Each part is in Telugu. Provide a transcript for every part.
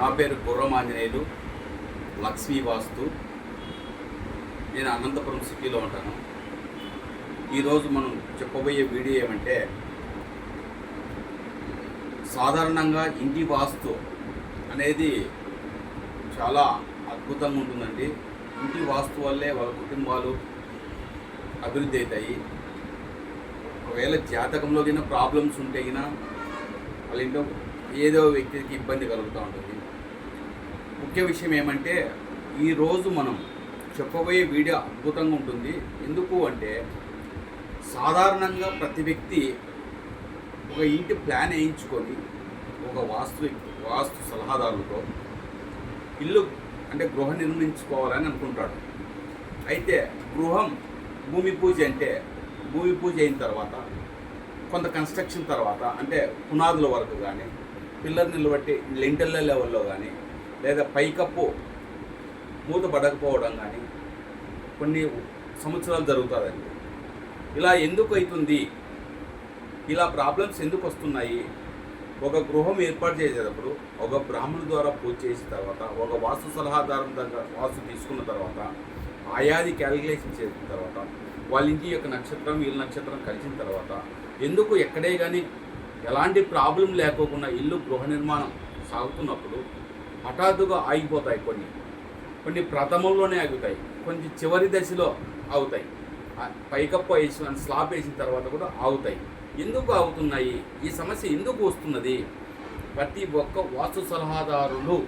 నా పేరు గుర్రం ఆంజనేయులు లక్ష్మీ వాస్తు నేను అనంతపురం సిటీలో ఉంటాను. ఈరోజు మనం చెప్పబోయే వీడియో ఏమంటే సాధారణంగా ఇంటి వాస్తు అనేది చాలా అద్భుతంగా ఉంటుందండి. ఇంటి వాస్తు వల్లే వాళ్ళ కుటుంబాలు అభివృద్ధి అవుతాయి. ఒకవేళ జాతకంలో కింద ప్రాబ్లమ్స్ ఉంటే గిన వాళ్ళ ఇంట్లో ఏదో వ్యక్తికి ఇబ్బంది కలుగుతూ ఉంటుంది. ముఖ్య విషయం ఏమంటే ఈరోజు మనం చెప్పబోయే వీడియో అద్భుతంగా ఉంటుంది. ఎందుకు అంటే సాధారణంగా ప్రతి వ్యక్తి ఒక ఇంటి ప్లాన్ వేయించుకొని ఒక వాస్తు వాస్తు సలహాదారులతో ఇల్లు అంటే గృహ నిర్మించుకోవాలని అనుకుంటాడు. అయితే గృహం భూమి పూజ అంటే భూమి పూజ అయిన తర్వాత కొంత కన్స్ట్రక్షన్ తర్వాత అంటే పునాదుల వరకు కానీ పిల్లర్ నిలబట్టి లెంటల్ల లెవెల్లో కానీ లేదా పైకప్పు మూత పడకపోవడం కానీ కొన్ని సంవత్సరాలు జరుగుతుందండి. ఇలా ఎందుకు అవుతుంది ఇలా ప్రాబ్లమ్స్ ఎందుకు వస్తున్నాయి? ఒక గృహం ఏర్పాటు చేసేటప్పుడు ఒక బ్రాహ్మణు ద్వారా పూజ చేసిన తర్వాత ఒక వాస్తు సలహాదారం దగ్గర వాస్తు తీసుకున్న తర్వాత ఆయాది క్యాలిక్యులేషన్ చేసిన తర్వాత వాళ్ళ ఇంటి యొక్క నక్షత్రం వీళ్ళ నక్షత్రం కలిసిన తర్వాత ఎందుకు ఎక్కడే కానీ ఎలాంటి ప్రాబ్లం లేకోకుండా ఇల్లు గృహ నిర్మాణం సాగుతున్నప్పుడు హఠాత్తుగా ఆగిపోతాయి కొన్ని. కొన్ని ప్రథమంలోనే ఆగుతాయి. కొంచెం చివరి దశలో ఆగుతాయి. పైకప్పు వేసి స్లాబ్ వేసిన తర్వాత కూడా ఆగుతాయి. ఎందుకు ఆగుతున్నాయి? ఈ సమస్య ఎందుకు వస్తున్నది? ప్రతి ఒక్క వాస్తు సలహాదారులు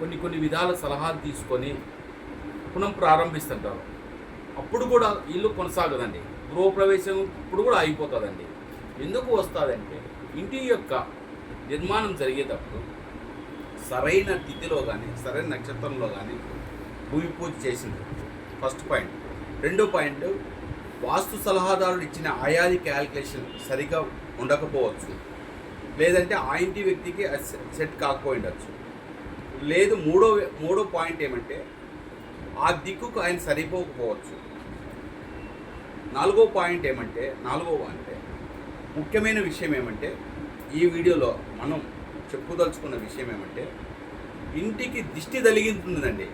కొన్ని కొన్ని విధాల సలహాలు తీసుకొని పునః ప్రారంభిస్తుంటారు. అప్పుడు కూడా ఇల్లు కొనసాగదండి. గృహప్రవేశం ఇప్పుడు కూడా ఆగిపోతుందండి. ఎందుకు వస్తుందంటే ఇంటి యొక్క నిర్మాణం జరిగేటప్పుడు సరైన తిథిలో కానీ సరైన నక్షత్రంలో కానీ భూమి పూజ చేసింది ఫస్ట్ పాయింట్ రెండో పాయింట్ వాస్తు సలహాదారుడు ఇచ్చిన ఆయాది క్యాల్కులేషన్ సరిగా ఉండకపోవచ్చు. లేదంటే ఆ ఇంటి వ్యక్తికి సెట్ కాకపోయి ఉండొచ్చు లేదు మూడో మూడో పాయింట్ ఏమంటే ఆ దిక్కుకు ఆయన సరిపోకపోవచ్చు. నాలుగో పాయింట్ ఏమంటే నాలుగో అంటే ముఖ్యమైన విషయం ఏమంటే ఈ వీడియోలో మనం చెప్పుకోదలుచుకున్న విషయం ఏమంటే ఇంటికి దిష్టి తలిగింటుందండి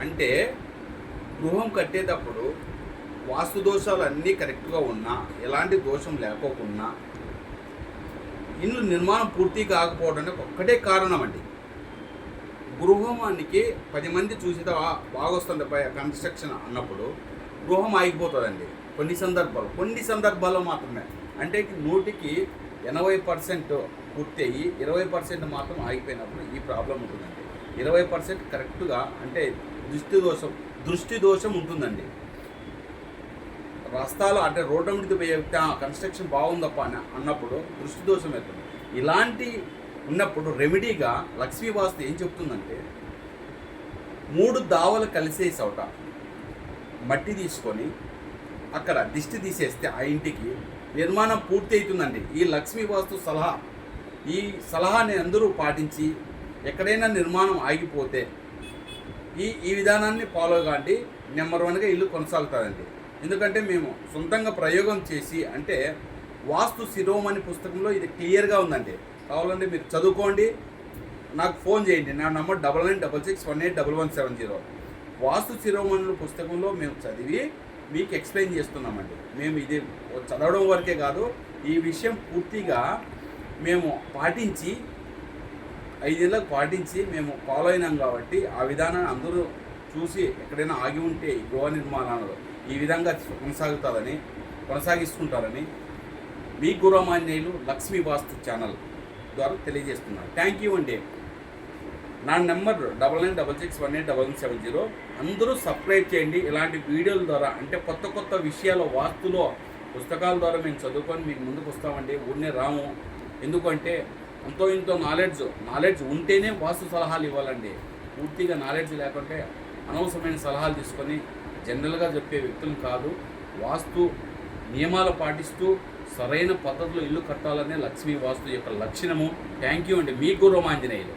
అంటే గృహం కట్టేటప్పుడు వాస్తు దోషాలు అన్నీ కరెక్ట్గా ఉన్నా ఎలాంటి దోషం లేకోకున్నా ఇల్లు నిర్మాణం పూర్తి కాకపోవడానికి ఒక్కటే కారణం అండి గృహానికి పది మంది చూసేదా బాగొస్తుంది పై కన్స్ట్రక్షన్ అన్నప్పుడు గృహం ఆగిపోతుందండి. కొన్ని సందర్భాలు కొన్ని సందర్భాల్లో మాత్రమే. అంటే నూటికి ఎనభై పర్సెంట్ పూర్తి అయ్యి ఇరవై పర్సెంట్ మాత్రం ఆగిపోయినప్పుడు ఈ ప్రాబ్లం ఉంటుందండి. ఇరవై పర్సెంట్ కరెక్ట్గా అంటే దృష్టి దోషం దృష్టి దోషం ఉంటుందండి. రస్తాలు అంటే రోడ్డు మీద పోయే "ఆ, కన్స్ట్రక్షన్ బాగుందప్ప అని అన్నప్పుడు దృష్టి దోషం అవుతుంది ఇలాంటి ఉన్నప్పుడు రెమెడీగా లక్ష్మీ వాస్తు ఏం చెప్తుందంటే మూడు దావలు కలిసే చోట మట్టి తీసుకొని అక్కడ దిష్టి తీసేస్తే ఆ ఇంటికి నిర్మాణం పూర్తి అవుతుందండి ఈ లక్ష్మీ వాస్తు సలహా ఈ సలహాని అందరూ పాటించి ఎక్కడైనా నిర్మాణం ఆగిపోతే ఈ ఈ విధానాన్ని ఫాలో కాండి. నెంబర్ వన్గా ఇల్లు కొనసాగుతుందండి. ఎందుకంటే మేము సొంతంగా ప్రయోగం చేసి అంటే వాస్తు శిరోమణి పుస్తకంలో ఇది క్లియర్గా ఉందండి. కావాలంటే మీరు చదువుకోండి. నాకు ఫోన్ చేయండి. నా number double nine double six one eight double one seven zero vastu శిరోమణుల పుస్తకంలో మేము చదివి మీకు ఎక్స్ప్లెయిన్ చేస్తున్నామండి. మేము ఇది చదవడం వరకే కాదు. ఈ విషయం పూర్తిగా మేము పాటించి ఐదేళ్ళకు పాటించి మేము ఫాలో అయినాం కాబట్టి ఆ విధానాన్ని అందరూ చూసి ఎక్కడైనా ఆగి ఉంటే గృహ నిర్మాణాలు ఈ విధంగా కొనసాగుతారని కొనసాగిస్తుంటారని మీ గురమాన్యులు లక్ష్మీ వాస్తు ఛానల్ ద్వారా తెలియజేస్తున్నాను థ్యాంక్ యూ అండి. నా number double nine double six one eight double one seven zero. అందరూ సబ్స్క్రైబ్ చేయండి. ఇలాంటి వీడియోల ద్వారా అంటే కొత్త కొత్త విషయాల వాస్తులో పుస్తకాల ద్వారా మేము చదువుకొని మీకు ముందుకు వస్తామండి. ఊరినే రాము. ఎందుకంటే ఎంతో ఇంతో నాలెడ్జ్ నాలెడ్జ్ ఉంటేనే వాస్తు సలహాలు ఇవ్వాలండి. పూర్తిగా నాలెడ్జ్ లేకుంటే అనవసరమైన సలహాలు తీసుకొని జనరల్గా చెప్పే వ్యక్తులు కాదు. వాస్తు నియమాలు పాటిస్తూ సరైన పద్ధతిలో ఇల్లు కట్టాలనే లక్ష్మీ వాస్తు యొక్క లక్షణము. థ్యాంక్ యూ అండి. మీకు రోమాంజనేయులు